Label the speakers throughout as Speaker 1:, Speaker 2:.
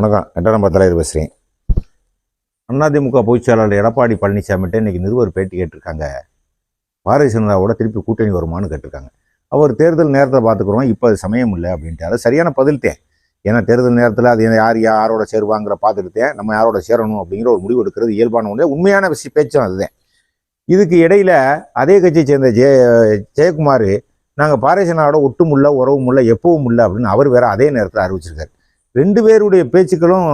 Speaker 1: வணக்கம். எட்டாம் தலைவர் பேசுகிறேன் அதிமுக பொதுச் செயலாளர் எடப்பாடி பழனிசாமிகிட்ட இன்றைக்கி நிருபர் பேட்டி கேட்டிருக்காங்க. பாரதிய ஜனதாவோட திருப்பி கூட்டணி வருமான்னு கேட்டிருக்காங்க. அவர் தேர்தல் நேரத்தை பார்த்துக்குறோம் இப்போ அது சமயம் இல்லை அப்படின்ட்டு அது சரியான பதில்த்தேன் ஏன்னா தேர்தல் நேரத்தில் அது யார் யாரோட சேருவாங்கிற பார்த்துக்கிட்டேன் நம்ம யாரோட சேரணும் அப்படிங்கிற ஒரு முடிவு எடுக்கிறது இயல்பான ஒன்றே உண்மையான விஷயம் பேச்சும் அதுதான். இதுக்கு இடையில அதே கட்சியை சேர்ந்த ஜெய ஜெயக்குமார் நாங்கள் பாரதிய ஜனதாவோட ஒட்டுமுள்ள உறவும் இல்லை எப்பவும் இல்லை அப்படின்னு அவர் வேற அதே நேரத்தில் அறிவிச்சிருக்காரு. ரெண்டு பேருடைய பேச்சுக்களும்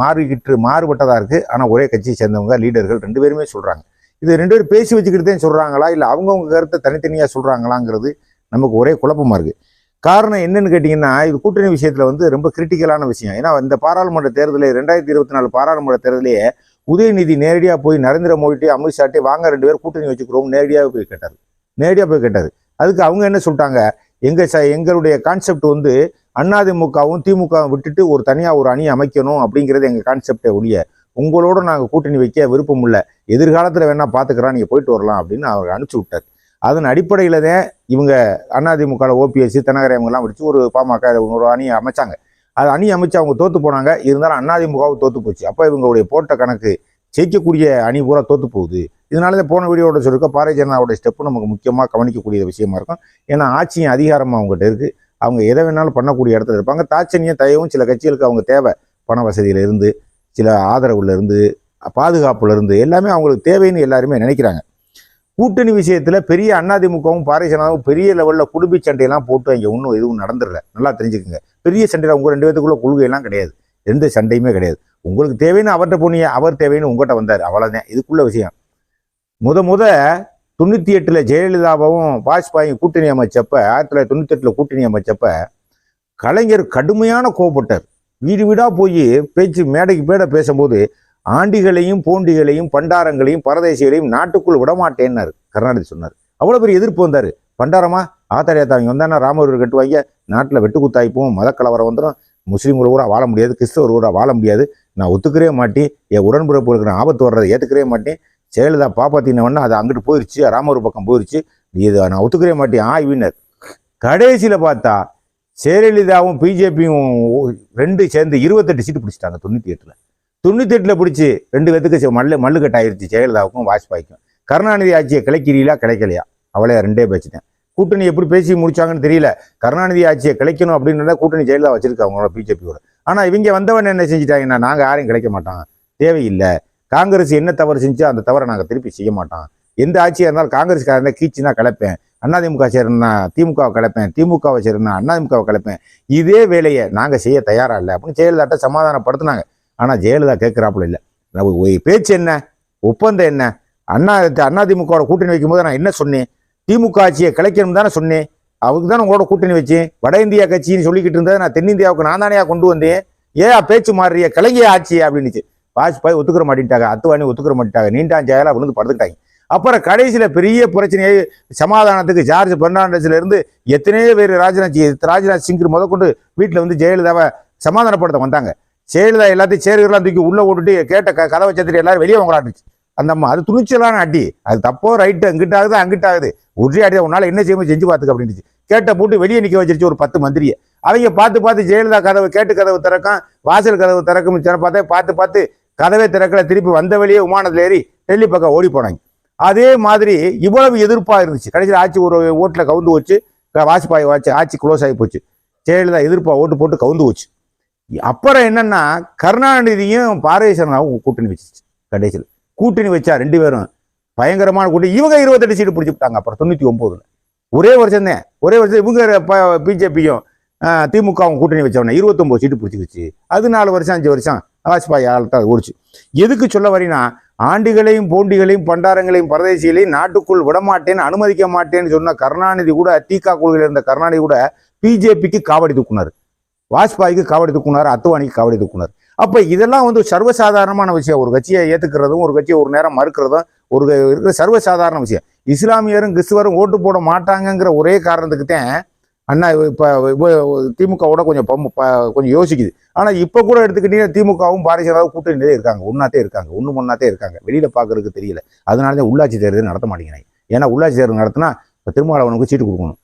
Speaker 1: மாறிக்கிட்டு மாறுபட்டதாக இருக்குது ஆனால் ஒரே கட்சியை சேர்ந்தவங்க லீடர்கள் ரெண்டு பேருமே சொல்கிறாங்க இது ரெண்டு பேரும் பேசி வச்சுக்கிட்டு சொல்கிறாங்களா இல்லை அவங்கவுங்க கருத்தை தனித்தனியாக சொல்கிறாங்களாங்கிறது நமக்கு ஒரே குழப்பமாக இருக்குது காரணம் என்னன்னு கேட்டிங்கன்னா இது கூட்டணி விஷயத்தில் வந்து ரொம்ப கிரிட்டிக்கலான விஷயம். ஏன்னா இந்த பாராளுமன்ற தேர்தலில் ரெண்டாயிரத்தி இருபத்தி நாலு பாராளுமன்ற தேர்தலையே உதயநிதி நேரடியாக போய் நரேந்திர மோடிட்டே அமித்ஷாட்டே வாங்க ரெண்டு பேரும் கூட்டணி வச்சுக்கிறோம் நேரடியாக போய் கேட்டார். நேரடியாக போய் கேட்டார். அதுக்கு அவங்க என்ன சொல்லிட்டாங்க? எங்கள் ச எங்களுடைய கான்செப்ட் வந்து அதிமுகவும் திமுகவும் விட்டுட்டு ஒரு தனியாக ஒரு அணி அமைக்கணும் அப்படிங்கிறது எங்கள் கான்செப்டே ஒழிய உங்களோட நாங்கள் கூட்டணி வைக்க விருப்பம் இல்லை எதிர்காலத்தில் வேணால் பார்த்துக்கிறோம் நீங்கள் போயிட்டு வரலாம் அப்படின்னு அவர் அனுப்பிச்சி விட்டார். அதன் அடிப்படையில் தான் இவங்க அதிமுக ஓபிஎஸ் தென்னகரை இவங்கெல்லாம் வச்சு ஒரு பாமக ஒரு அணியை அமைச்சாங்க. அது அணி அமைச்சு அவங்க தோத்து போனாங்க. இருந்தாலும் அதிமுகவும் தோத்து போச்சு. அப்போ இவங்களுடைய போட்ட கணக்கு ஜெயிக்கக்கூடிய அணி பூரா தோத்து போகுது. இதனால தான் போன வீடியோட சொல்லிருக்க பாரதிய ஜனதாவோட ஸ்டெப்பு நமக்கு முக்கியமாக கவனிக்கக்கூடிய விஷயமா இருக்கும். ஏன்னா ஆட்சியும் அதிகாரமாக அவங்ககிட்ட இருக்குது அவங்க எதை வேணாலும் பண்ணக்கூடிய இடத்துல இருப்பாங்க. தாட்சணியம் தயவும் சில கட்சிகளுக்கு அவங்க தேவை. பண வசதியில இருந்து சில ஆதரவுலேருந்து பாதுகாப்புலேருந்து எல்லாமே அவங்களுக்கு தேவைன்னு எல்லாருமே நினைக்கிறாங்க. கூட்டணி விஷயத்தில் பெரிய அதிமுகவும் பாரதிய ஜனதாவும் பெரிய லெவலில் குடும்ப சண்டையெல்லாம் போட்டு அங்கே ஒன்றும் எதுவும் நடந்துடல. நல்லா தெரிஞ்சுக்கோங்க. பெரிய சண்டையில் உங்கள் ரெண்டு பேத்துக்குள்ள கொள்கையெல்லாம் கிடையாது. எந்த சண்டையுமே கிடையாது. உங்களுக்கு தேவைன்னு அவர்கிட்ட போனீங்க அவர் தேவைன்னு உங்கள்கிட்ட வந்தார். அவ்வளோதான் இதுக்குள்ள விஷயம். முத முத தொண்ணூற்றி எட்டில் ஜெயலலிதாவும் வாஜ்பாயும் கூட்டணி அமைச்சப்ப ஆயிரத்தி தொள்ளாயிரத்தி தொண்ணூற்றி எட்டில் கூட்டணி அமைச்சப்ப கலைஞர் கடுமையான கோபப்பட்டார் வீடு வீடாக போய் பேச்சு மேடைக்கு மேடை பேசும்போது ஆண்டிகளையும் போண்டிகளையும் பண்டாரங்களையும் பரதேசிகளையும் நாட்டுக்குள் விடமாட்டேன்னாரு. கருணாநிதி சொன்னார். அவ்வளோ பெரிய எதிர்ப்பு வந்தார். பண்டாரமா? ஆத்தாரியாத்தா வந்தானா ராமர் கட்டுவாங்க. நாட்டில் வெட்டுக்குத்தாய்ப்பும் மதக்கலவரம் வந்துடும் முஸ்லீம் ஒருவராக வாழ முடியாது கிறிஸ்தவர் ஒருவராக வாழ முடியாது. நான் ஒத்துக்கவே மாட்டேன். என் உடன்பிறப்புகளுக்கு நான் ஆபத்து வர்றதை ஏற்றுக்கிறே மாட்டேன். ஜெயலலிதா பாப்பாத்தினவொடனே அது அங்கிட்டு போயிடுச்சு ராமர் பக்கம் போயிடுச்சு இது நான் ஒத்துக்கவே மாட்டேன் ஆய்வினர் கடைசியில் பார்த்தா ஜெயலலிதாவும் பிஜேபியும் ரெண்டு சேர்ந்து இருபத்தெட்டு சீட்டு பிடிச்சிட்டாங்க தொண்ணூற்றி எட்டில் தொண்ணூற்றி எட்டில் பிடிச்சி ரெண்டு பேத்துக்கு மல்லு மல்லுக்கட்டாயிருச்சு ஜெயலலிதாவுக்கும் வாஜ்பாய்க்கும். கருணாநிதி ஆட்சியை கிளைக்கிறீங்களா கிடைக்கலையா அவளே ரெண்டே பேச்சுட்டேன். கூட்டணி எப்படி பேசி முடிச்சாங்கன்னு தெரியல. கருணாநிதி ஆட்சியை கிளைக்கணும் அப்படின்னு கூட்டணி ஜெயலலிதா வச்சிருக்காங்க அவங்களோட பிஜேபியோட. ஆனால் இவங்க வந்தவன் என்ன செஞ்சிட்டாங்கன்னா நாங்கள் யாரையும் கிடைக்க மாட்டோம். தேவையில்லை. காங்கிரஸ் என்ன தவறு செஞ்சோ அந்த தவறை நாங்கள் திருப்பி செய்ய மாட்டோம். எந்த ஆட்சியாக இருந்தாலும் காங்கிரஸ்காரன் இருந்தால் கீச்சு கிளப்பேன் கலப்பேன். அதிமுக சேர்னா திமுகவை கிளப்பேன் திமுகவை சேர்னா அதிமுகவை கிளப்பேன் இதே வேலையை நாங்கள் செய்ய தயாராக இல்லை அப்படின்னு ஜெயலலிதாட்ட சமாதானப்படுத்தினாங்க. ஆனால் ஜெயலலிதா கேட்குறாப்புல இல்லை. பேச்சு என்ன? ஒப்பந்தம் என்ன? அண்ணா அதிமுகவோட கூட்டணி வைக்கும்போது நான் என்ன சொன்னேன்? திமுக ஆட்சியை கிளைக்கணும் தானே சொன்னேன். அவருக்கு தான் உங்களோட கூட்டணி வச்சேன் வட இந்தியா கட்சின்னு சொல்லிக்கிட்டு இருந்தது நான் தென்னிந்தியாவுக்கு நான் தானே கொண்டு வந்தேன்? ஏன் பேச்சு மாறுறிய? கிளைய ஆட்சி அப்படின்னுச்சு வாஜ்பாய் ஒத்துக்கிற மாட்டேன்ட்டாங்க அத்துவாணி ஒத்துக்கிற மாட்டேன்ட்டாங்க. நீண்டான் ஜெயலா விழுந்து படுத்துக்கிட்டாங்க. அப்புறம் கடைசியில் பெரிய பிரச்சனையை சமாதானத்துக்கு ஜார்ஜ் பெர்னாண்டஸ்லேருந்து எத்தனையோ பேர் ராஜ்நாத் சி- ராஜ்நாத் சிங் முதற்கொண்டு வீட்டில் வந்து ஜெயலலிதாவை சமாதானப்படுத்த வந்தாங்க. ஜெயலலிதா எல்லாத்தையும் சேருகெல்லாம் தூக்கி உள்ளே ஓட்டுட்டு கேட்ட க கதவை சத்திரி எல்லாரும் வெளியே வாங்கலாட்டுச்சு அந்த அம்மா அது துணிச்சலான அடி. அது தப்போ ரைட்டு அங்கிட்ட ஆகுது அங்கிட்ட ஆகுது. ஒரே அடி உன்னால என்ன செய்ய செஞ்சு பார்த்துக்க அப்படின்னுச்சு கேட்ட போட்டு வெளியே நிற்க வச்சிருச்சு ஒரு பத்து மந்திரியை. அவங்க பார்த்து பார்த்து ஜெயலலிதா கதவு கேட்டு கதவு திறக்கும் வாசல் கதவு திறக்கும் பார்த்தா பார்த்து பார்த்து கதவை திறக்கல திருப்பி வந்த வழியே விமானத்தில் ஏறி டெல்லி பக்கம் ஓடி போனாங்க. அதே மாதிரி இவ்வளவு எதிர்ப்பாக இருந்துச்சு. கடைசியில் ஆட்சி ஒரு ஓட்டில் கவுந்து வச்சு வாஜ்பாய் ஆட்சி ஆட்சி க்ளோஸ் ஆகி போச்சு. ஜெயலலிதா எதிர்ப்பாக ஓட்டு போட்டு கவுந்து வச்சு அப்புறம் என்னென்னா கருணாநிதியும் பாரதிய கூட்டணி வச்சிச்சு. கடைசியில். கூட்டணி வச்சா ரெண்டு பேரும் பயங்கரமான கூட்டணி. இவங்க இருபத்தெட்டு சீட்டு பிடிச்சி விட்டாங்க. அப்புறம் தொண்ணூற்றி ஒம்போதுல ஒரே வருஷம் தான். ஒரே வருஷம் இவங்க பிஜேபியும் திமுகவும் கூட்டணி வச்சவன இருபத்தொம்போது சீட்டு பிடிச்சிக்கிச்சு. அது நாலு வருஷம் அஞ்சு வருஷம். வாஜ்பாய் ஆள்தான் ஓடிச்சு. எதுக்கு சொல்ல வரீனா ஆண்டிகளையும் போண்டிகளையும் பண்டாரங்களையும் பரதேசிகளையும் நாட்டுக்குள் விடமாட்டேன் அனுமதிக்க மாட்டேன்னு சொன்ன கருணாநிதி கூட தீகா கொள்கையில் இருந்த கருணாநிதி கூட பிஜேபிக்கு காவடி தூக்குனார். வாஜ்பாய்க்கு காவடி தூக்குனார் அத்துவானிக்கு காவடி தூக்குனார். அப்போ இதெல்லாம் வந்து சர்வசாதாரணமான விஷயம். ஒரு கட்சியை ஏற்றுக்கிறதும் ஒரு கட்சியை ஒரு நேரம் மறுக்கிறதும் ஒரு இருக்கிற சர்வசாதாரண விஷயம். இஸ்லாமியரும் கிறிஸ்துவரும் ஓட்டு போட மாட்டாங்கங்கிற ஒரே காரணத்துக்கு தான் அண்ணா இப்போ திமுகவோட கொஞ்சம் பம்மு- ப- கொஞ்சம் யோசிக்குது. ஆனால் இப்போ கூட எடுத்துக்கிட்டீங்கன்னா திமுகவும் பாரதிய ஜனதாவும் கூட்டணியிலே இருக்காங்க. ஒன்றாத்தே இருக்காங்க. ஒன்று ஒன்றாத்தே இருக்காங்க. வெளியில் பார்க்கறதுக்கு தெரியல. அதனால தான் உள்ளாட்சி தேர்தல் நடத்த மாட்டேங்கிறாங்க. ஏன்னா உள்ளாட்சி தேர்தல் நடத்தினா இப்போ திருமாவளவனுக்கு சீட்டு கொடுக்கணும்.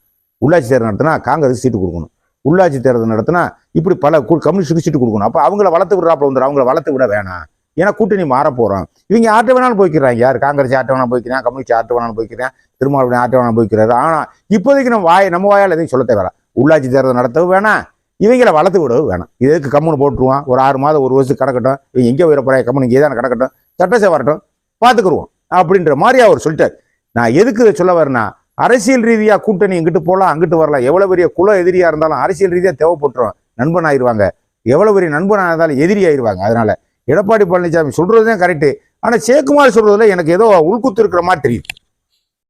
Speaker 1: உள்ளாட்சி தேர்தல் நடத்தினா காங்கிரஸ் சீட்டு கொடுக்கணும். உள்ளாட்சி தேர்தல் நடத்தினா இப்படி பல கம்யூனிஸ்ட்டுக்கு சீட்டு கொடுக்கணும். அப்போ அவங்கள வளர்த்து விடுறாப்புல வந்துடும் அவங்கள வளர்த்து விட வேணாம். ஏன்னா கூட்டணி மாற போகிறோம் இவங்க ஆட்ட வேணாலும் போய்க்கிறாங்க. யார் காங்கிரஸ் ஆட்ட வேணாலும் போய்க்கிறேன் கம்யூனிஸ்ட் ஆட்ட வேணாலும் போய்க்கிறேன் திருமாவளவன் ஆட்ட வேணாலும் போய்க்கிறாரு. ஆனால் இப்போதைக்கு நம்ம வாய் நம்ம வாயால் எதையும் சொல்ல தேவையில்ல. உள்ளாட்சி தேர்தல் நடத்தவும் வேணாம். இவங்களை வளர்த்து விடவும் வேணாம். இதுக்கு கம்முன்னு போட்டுருவான்? ஒரு ஆறு மாதம் ஒரு வருஷத்துக்கு கிடக்கட்டும் இவங்க எங்கே உயர போகிறாங்க கம்முன்னு இங்கே தான் கிடக்கட்டும் சட்டசை வரட்டும். பார்த்துக்குருவோம். அப்படின்ற மாதிரி அவர் சொல்லிட்டார். நான் எதுக்கு சொல்ல வரேன்னா அரசியல் ரீதியாக கூட்டணி இங்கிட்டு போகலாம் அங்கிட்டு வரலாம். எவ்வளோ பெரிய குல எதிரியாக இருந்தாலும் அரசியல் ரீதியாக தேவைப்பட்டுரும். நண்பன் ஆயிடுவாங்க எவ்வளோ பெரிய நண்பனாக இருந்தாலும் எதிரி ஆயிடுவாங்க அதனால் எடப்பாடி பழனிசாமி சொல்கிறது தான் கரெக்டு ஆனால் சேக்குமார் சொல்கிறதுல எனக்கு ஏதோ உள்குத்து இருக்கிற மாதிரி தெரியுது.